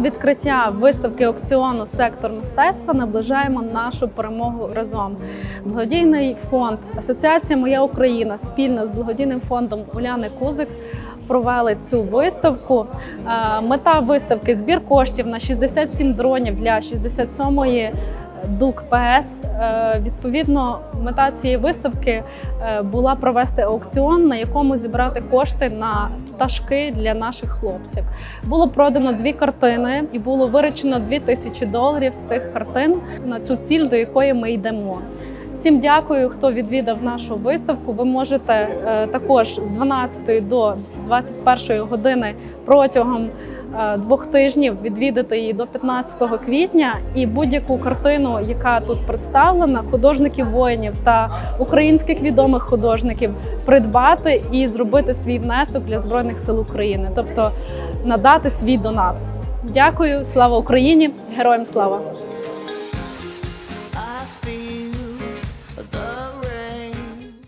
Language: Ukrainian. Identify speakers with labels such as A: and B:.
A: відкриття виставки аукціону Сектор мистецтва наближаємо нашу перемогу разом. Благодійний фонд Асоціація Моя Україна спільно з благодійним фондом Уляни Кузик провели цю виставку. Е, Мета виставки збір коштів на 67 дронів для 67-ї ДУК ПС. Е, Відповідно, мета цієї виставки е, була провести аукціон, на якому зібрати кошти на пташки для наших хлопців. Було продано дві картини і було виручено 2 тисячі доларів з цих картин на цю ціль, до якої ми йдемо. Всім дякую, хто відвідав нашу виставку. Ви можете е, також з 12 до 21 години протягом двох тижнів відвідати її до 15 квітня. І будь-яку картину, яка тут представлена, художників воїнів та українських відомих художників, придбати і зробити свій внесок для збройних сил України, тобто надати свій донат. Дякую, слава Україні! Героям слава!